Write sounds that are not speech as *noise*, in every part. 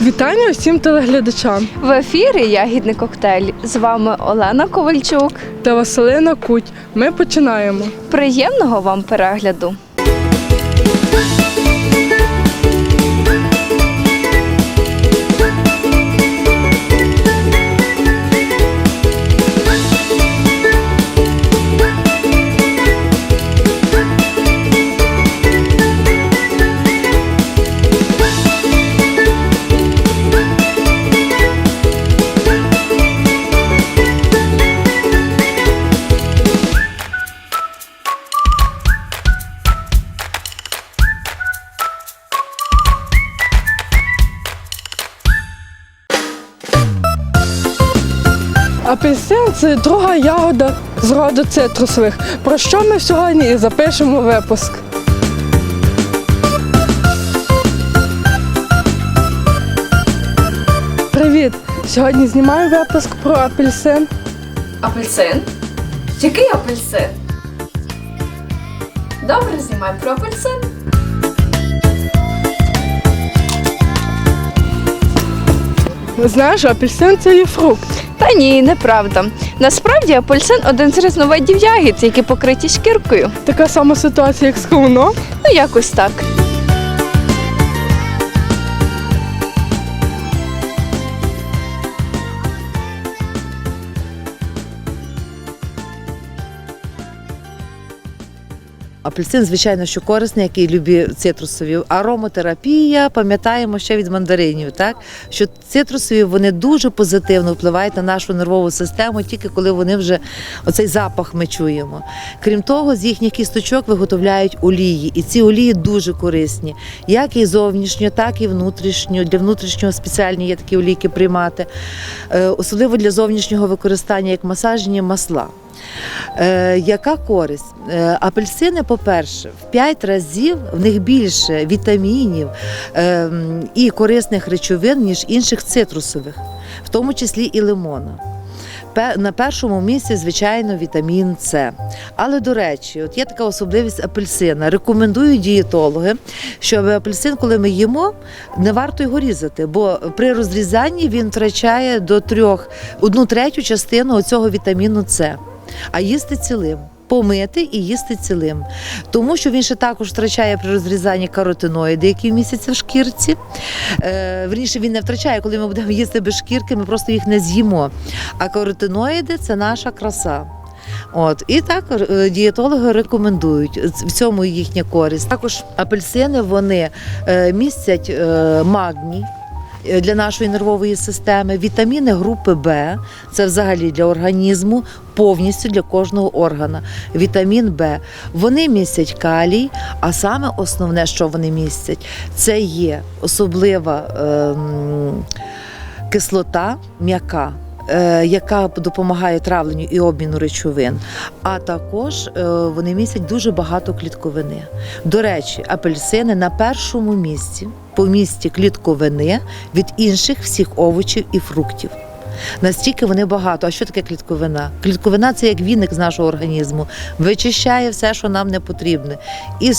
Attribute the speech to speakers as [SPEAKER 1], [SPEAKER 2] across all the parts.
[SPEAKER 1] Вітання усім телеглядачам
[SPEAKER 2] В ефірі Ягідний коктейль. З вами Олена Ковальчук.
[SPEAKER 1] та Василина Куть. Ми починаємо.
[SPEAKER 2] Приємного вам перегляду.
[SPEAKER 1] Це друга ягода з роду цитрусових. Про що ми сьогодні і запишемо випуск. Привіт! Сьогодні знімаю випуск про апельсин.
[SPEAKER 2] Апельсин? Який апельсин? Добре, знімай про апельсин.
[SPEAKER 1] Знаєш, апельсин це є фрукт.
[SPEAKER 2] Та ні, неправда. Насправді апельсин один з різновидів ягід, які покриті шкіркою.
[SPEAKER 1] Така сама ситуація, як з кавуном.
[SPEAKER 2] Ну, якось так.
[SPEAKER 3] Апельсин, звичайно, що корисний, як і любі цитрусові. Аромотерапія, пам'ятаємо ще від мандаринів, так що цитрусові вони дуже позитивно впливають на нашу нервову систему, тільки коли вони вже оцей запах ми чуємо. Крім того, з їхніх кісточок виготовляють олії, і ці олії дуже корисні, як і зовнішньо, так і внутрішньо. Для внутрішнього спеціальні є такі олійки приймати, Е, особливо для зовнішнього використання як масажні масла. Е, яка користь? Е, апельсини, по-перше, в 5 разів в них більше вітамінів е, і корисних речовин, ніж інших цитрусових, в тому числі і лимона. На першому місці, звичайно, вітамін С. Але до речі, от є така особливість апельсина. Рекомендують дієтологи, щоб апельсин, коли ми їмо, не варто його різати, бо при розрізанні він втрачає до трьох одну третю частину цього вітаміну С а їсти цілим. Помити і їсти цілим, тому що він ще також втрачає при розрізанні каротиноїди, які містяться в шкірці. Е, верніше він не втрачає, коли ми будемо їсти без шкірки, ми просто їх не з'їмо. А каротиноїди це наша краса. От і так е, дієтологи рекомендують в цьому їхня користь. Також апельсини вони е, містять е, магній. Е, Для нашої нервової системи вітаміни групи Б це взагалі для організму повністю для кожного органа. Вітамін Б. Вони містять калій, а саме основне, що вони містять, це є особлива е, кислота м'яка. Е, Яка допомагає травленню і обміну речовин, а також е, вони містять дуже багато клітковини. До речі, апельсини на першому місці по місці клітковини від інших всіх овочів і фруктів. Настільки вони багато. А що таке клітковина? Клітковина це як віник з нашого організму, вичищає все, що нам не потрібне. І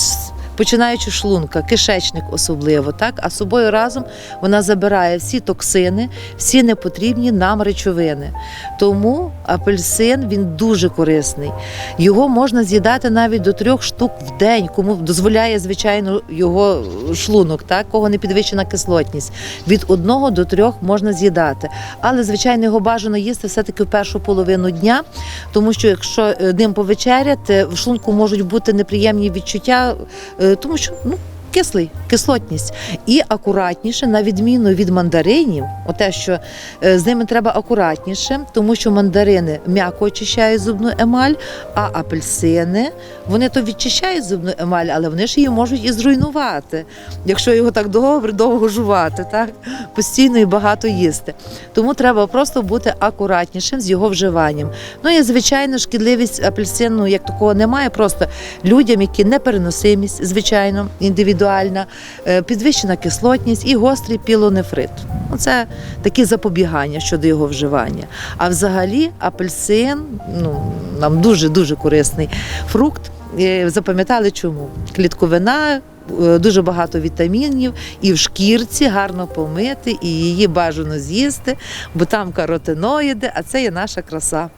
[SPEAKER 3] починаючи шлунка, кишечник особливо, так а собою разом вона забирає всі токсини, всі непотрібні нам речовини. Тому апельсин він дуже корисний. Його можна з'їдати навіть до трьох штук в день, кому дозволяє, звичайно, його шлунок, так кого не підвищена кислотність. Від одного до трьох можна з'їдати. Але, звичайно, його бажано їсти все-таки в першу половину дня, тому що якщо е, ним повечеряти, в шлунку можуть бути неприємні відчуття, е, тому що ну. Кислий, кислотність і акуратніше, на відміну від мандаринів, оте, що е, з ними треба акуратніше, тому що мандарини м'яко очищають зубну емаль, а апельсини вони то відчищають зубну емаль, але вони ж її можуть і зруйнувати, якщо його так довго, довго жувати, так постійно і багато їсти. Тому треба просто бути акуратнішим з його вживанням. Ну і звичайно, шкідливість апельсину як такого немає. Просто людям, які непереносимість, звичайно, індивідуальна, е, підвищена кислотність і гострий пілонефрит. Це такі запобігання щодо його вживання. А взагалі апельсин ну, нам дуже дуже корисний фрукт. Е, Запам'ятали чому? Клітковина е, дуже багато вітамінів, і в шкірці гарно помити, і її бажано з'їсти, бо там каротиноїди, а це є наша краса.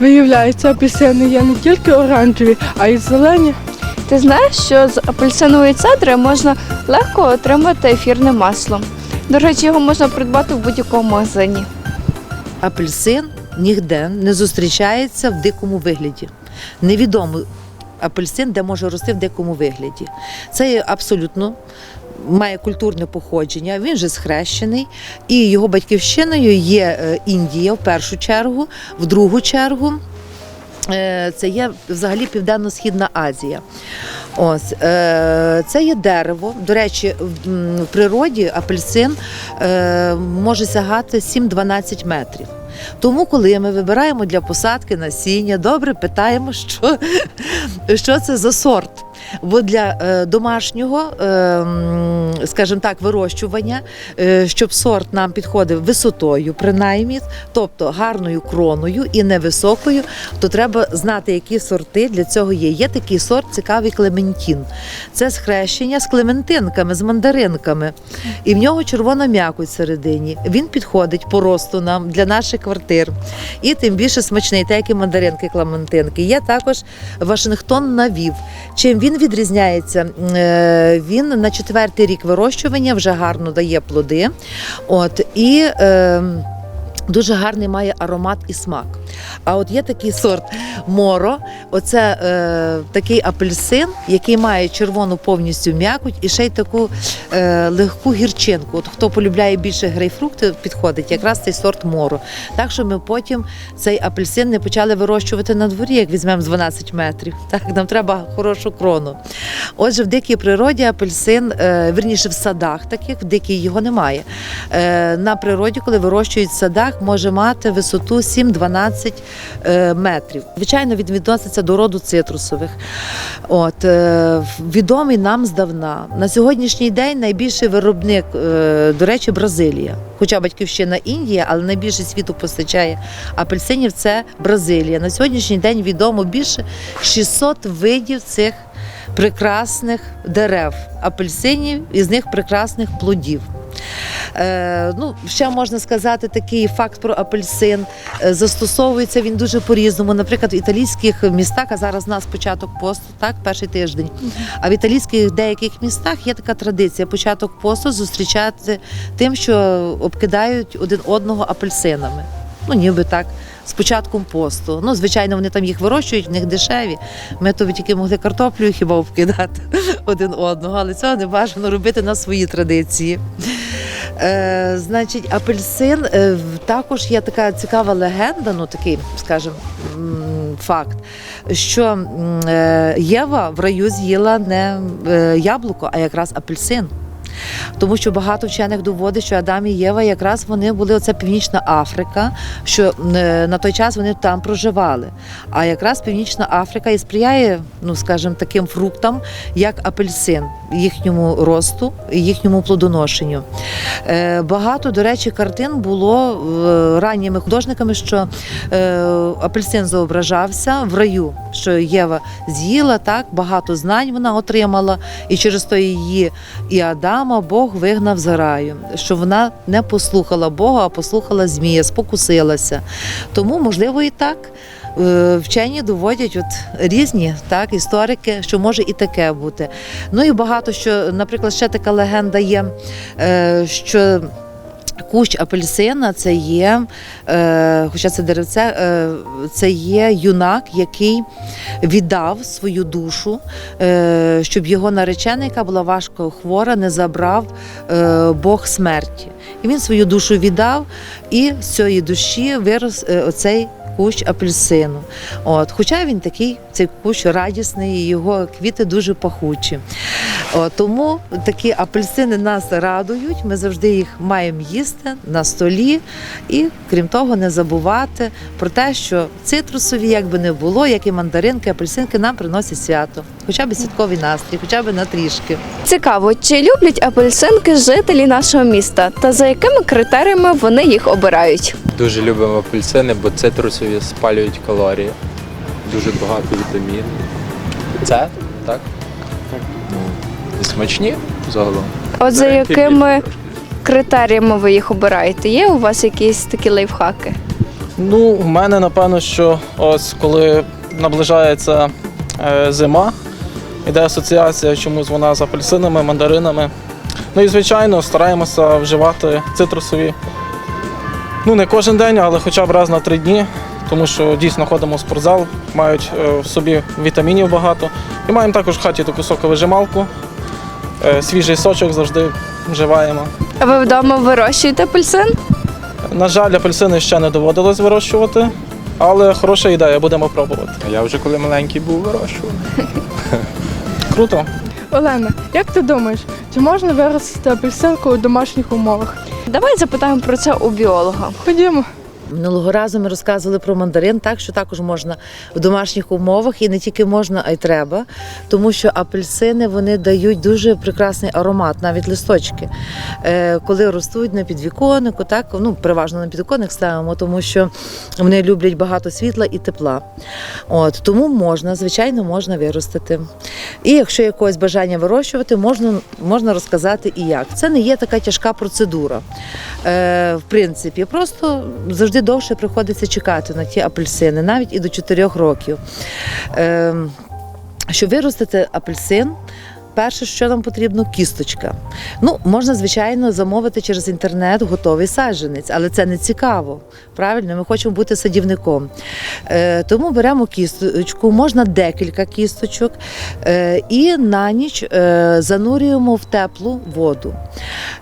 [SPEAKER 1] Виявляється, апельсини є не тільки оранжеві, а й зелені.
[SPEAKER 2] Ти знаєш, що з апельсинової цедри можна легко отримати ефірне масло. До речі, його можна придбати в будь-якому магазині.
[SPEAKER 3] Апельсин ніде не зустрічається в дикому вигляді. Невідомо апельсин, де може рости в дикому вигляді. Це абсолютно. Має культурне походження, він же схрещений, і його батьківщиною є е, Індія в першу чергу, в другу чергу це є взагалі Південно-Східна Азія. Ось е, це є дерево. До речі, в, природі апельсин е, може сягати 7-12 метрів. Тому, коли ми вибираємо для посадки насіння, добре питаємо, що, *laughs* що це за сорт. Бо для е, домашнього, е, скажімо так, вирощування, е, щоб сорт нам підходив висотою, принаймні, тобто гарною кроною і невисокою, то треба знати, які сорти для цього є. Є такий сорт цікавий клементін. Це схрещення з клементинками, з мандаринками. І в нього червона м'якоть всередині. Він підходить по росту нам для наших квартир. І тим більше смачний, так і мандаринки, клементинки. Є також Вашингтон навів. Чим він відрізняється? Е, Він на четвертий рік вирощування вже гарно дає плоди. От і. Дуже гарний має аромат і смак. А от є такий сорт моро. Оце е, такий апельсин, який має червону повністю м'якоть і ще й таку е, легку гірчинку. От хто полюбляє більше грейпфрукти, підходить якраз цей сорт моро. Так що ми потім цей апельсин не почали вирощувати на дворі, як візьмемо з 12 метрів. Так, нам треба хорошу крону. Отже, в дикій природі апельсин, е, верніше в садах, таких в дикій його немає. Е, на природі, коли вирощують в садах, може мати висоту 7-12 е, метрів. Звичайно, він відноситься до роду цитрусових. От, е, відомий нам здавна. На сьогоднішній день найбільший виробник, е, до речі, Бразилія. Хоча батьківщина Індія, але найбільше світу постачає апельсинів це Бразилія. На сьогоднішній день відомо більше 600 видів цих прекрасних дерев, апельсинів, із них прекрасних плодів. Е, ну, ще можна сказати такий факт про апельсин. Е, Застосовується він дуже по-різному. Наприклад, в італійських містах, а зараз у нас початок посту, так, перший тиждень. А в італійських деяких містах є така традиція початок посту зустрічати тим, що обкидають один одного апельсинами. Ну, ніби так. З початком посту. Ну, звичайно, вони там їх вирощують, в них дешеві. Ми то тільки могли картоплю хіба обкидати *laughs* один одного, але цього не бажано робити на свої традиції. Е, значить, апельсин е, також є така цікава легенда, ну такий, скажімо, факт, що е, Єва в раю з'їла не е, яблуко, а якраз апельсин. Тому що багато вчених доводить, що Адам і Єва якраз вони були оце Північна Африка, що е, на той час вони там проживали. А якраз Північна Африка і сприяє, ну скажімо, таким фруктам, як апельсин, їхньому росту, і їхньому плодоношенню. Е, Багато, до речі, картин було е, ранніми художниками, що апельсин зображався в раю, що Єва з'їла так, багато знань вона отримала, і через то її і Адама Бог вигнав з раю, що вона не послухала Бога, а послухала Змія, спокусилася. Тому, можливо, і так. Е, Вчені доводять от різні так, історики, що може і таке бути. Ну і багато що, наприклад, ще така легенда є, е, що кущ апельсина це є, е, хоча це деревце, е, це є юнак, який віддав свою душу, е, щоб його наречена, яка була важко хвора, не забрав Бог смерті. І він свою душу віддав, і з цієї душі вирос оцей кущ апельсину. От, хоча він такий, цей кущ радісний, і його квіти дуже пахучі. От, тому такі апельсини нас радують. Ми завжди їх маємо їсти на столі. І крім того, не забувати про те, що цитрусові, як би не було, як і мандаринки, апельсинки нам приносять свято, хоча б святковий настрій, хоча б на трішки.
[SPEAKER 2] Цікаво, чи люблять апельсинки жителі нашого міста та за якими критеріями вони їх обирають?
[SPEAKER 4] Дуже любимо апельсини, бо цитрусові спалюють калорії. Дуже багато вітамінів. Це? Так? Ну, смачні загалом.
[SPEAKER 2] От за якими критеріями ви їх обираєте? Є у вас якісь такі лайфхаки?
[SPEAKER 5] Ну, в мене напевно, що ось коли наближається е, зима, іде асоціація чомусь вона з апельсинами, мандаринами. Ну і звичайно стараємося вживати цитрусові. Ну, не кожен день, але хоча б раз на три дні, тому що дійсно ходимо в спортзал, мають е, в собі вітамінів багато. І маємо також в хаті таку соковижималку. Е, свіжий сочок завжди вживаємо.
[SPEAKER 2] А ви вдома вирощуєте апельсин?
[SPEAKER 5] На жаль, апельсини ще не доводилось вирощувати, але хороша ідея, будемо пробувати.
[SPEAKER 4] Я вже коли маленький був вирощував. *laughs*
[SPEAKER 5] Круто.
[SPEAKER 1] Олена, як ти думаєш, чи можна виростити апельсинку у домашніх умовах?
[SPEAKER 2] Давай запитаємо про це у біолога.
[SPEAKER 1] Ходімо.
[SPEAKER 3] Минулого разу ми розказували про мандарин, так що також можна в домашніх умовах і не тільки можна, а й треба, тому що апельсини вони дають дуже прекрасний аромат, навіть листочки. Е, коли ростуть на підвіконнику, так ну переважно на підвіконник ставимо, тому що вони люблять багато світла і тепла. От тому можна, звичайно, можна виростити. І якщо якогось бажання вирощувати, можна, можна розказати і як. Це не є така тяжка процедура. Е, в принципі, просто завжди довше приходиться чекати на ті апельсини, навіть і до 4 років. Е, щоб виростити апельсин, перше, що нам потрібно, кісточка. Ну, можна, звичайно, замовити через інтернет готовий саджанець, але це не цікаво. Правильно, ми хочемо бути садівником. Е, тому беремо кісточку, можна декілька кісточок, е, і на ніч е, занурюємо в теплу воду.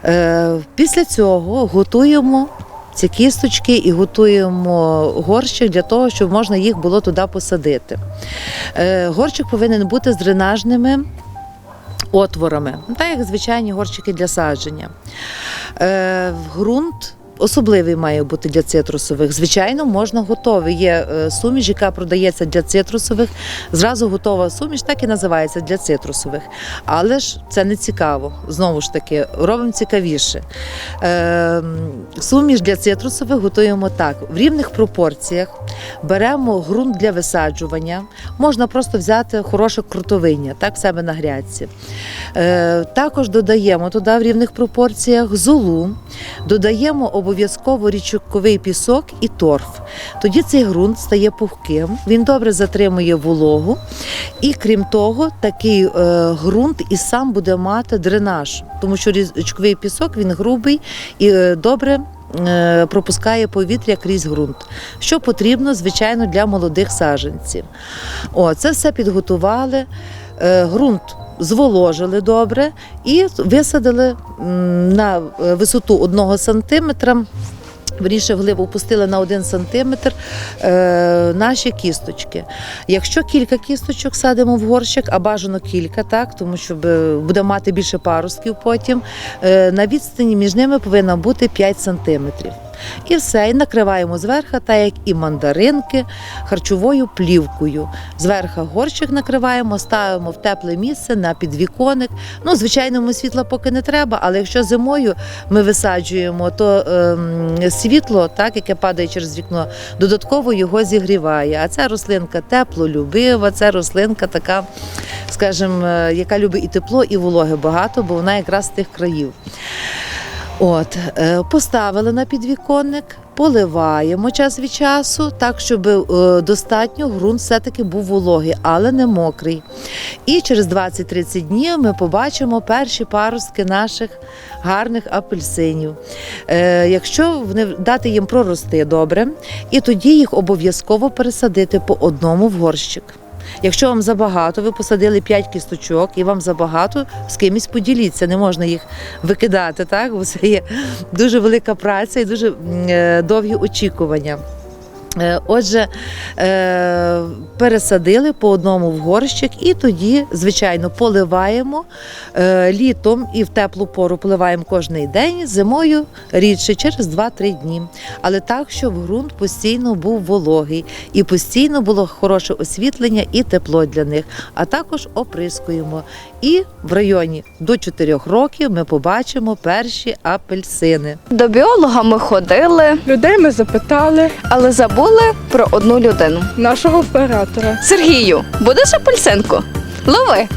[SPEAKER 3] Е, після цього готуємо. Ці кісточки і готуємо горщик для того, щоб можна їх було туди посадити. Е, горщик повинен бути з дренажними отворами, так як звичайні горщики для садження. Е, ґрунт особливий має бути для цитрусових. Звичайно, можна готовий. Є е, суміш, яка продається для цитрусових. Зразу готова суміш, так і називається для цитрусових. Але ж це не цікаво. Знову ж таки, робимо цікавіше. Е, суміш для цитрусових готуємо так: в рівних пропорціях беремо ґрунт для висаджування. Можна просто взяти хороше крутовиння, так в себе на грядці. Е, також додаємо туди в рівних пропорціях золу, додаємо обов'язково річковий пісок і торф. Тоді цей ґрунт стає пухким, він добре затримує вологу, і крім того, такий е, ґрунт і сам буде мати дренаж, тому що річковий пісок він грубий і е, добре. е, Пропускає повітря крізь ґрунт, що потрібно, звичайно, для молодих саджанців. О, це все підготували. Ґрунт зволожили добре і висадили на е, висоту одного сантиметра. Вірніше вглиб опустили на один сантиметр е, наші кісточки. Якщо кілька кісточок садимо в горщик, а бажано кілька, так, тому що е, буде мати більше паростків потім, е, на відстані між ними повинна бути 5 сантиметрів. І все, і накриваємо зверху, так як і мандаринки, харчовою плівкою. Зверху горщик накриваємо, ставимо в тепле місце на підвіконник. Ну, звичайно, ми світла поки не треба, але якщо зимою ми висаджуємо, то ем, світло, так, яке падає через вікно, додатково його зігріває. А ця рослинка теплолюбива, це рослинка така, скажімо, е, яка любить і тепло, і вологи багато, бо вона якраз з тих країв. От, е, поставили на підвіконник, поливаємо час від часу, так, щоб е, достатньо ґрунт все-таки був вологий, але не мокрий. І через 20-30 днів ми побачимо перші паростки наших гарних апельсинів. Е, якщо дати їм прорости добре, і тоді їх обов'язково пересадити по одному в горщик. Якщо вам забагато, ви посадили 5 кісточок і вам забагато, з кимось поділіться, не можна їх викидати, так? Бо це є дуже велика праця і дуже е, довгі очікування. Е, Отже, е, пересадили по одному в горщик і тоді, звичайно, поливаємо е, літом і в теплу пору поливаємо кожен день, зимою рідше, через 2-3 дні. Але так, щоб ґрунт постійно був вологий і постійно було хороше освітлення і тепло для них. А також оприскуємо. І в районі до 4 років ми побачимо перші апельсини.
[SPEAKER 2] До біолога ми ходили,
[SPEAKER 1] Людей ми запитали
[SPEAKER 2] але забули про одну людину.
[SPEAKER 1] нашого оператора.
[SPEAKER 2] Сергію, будеш апельсинку? Лови!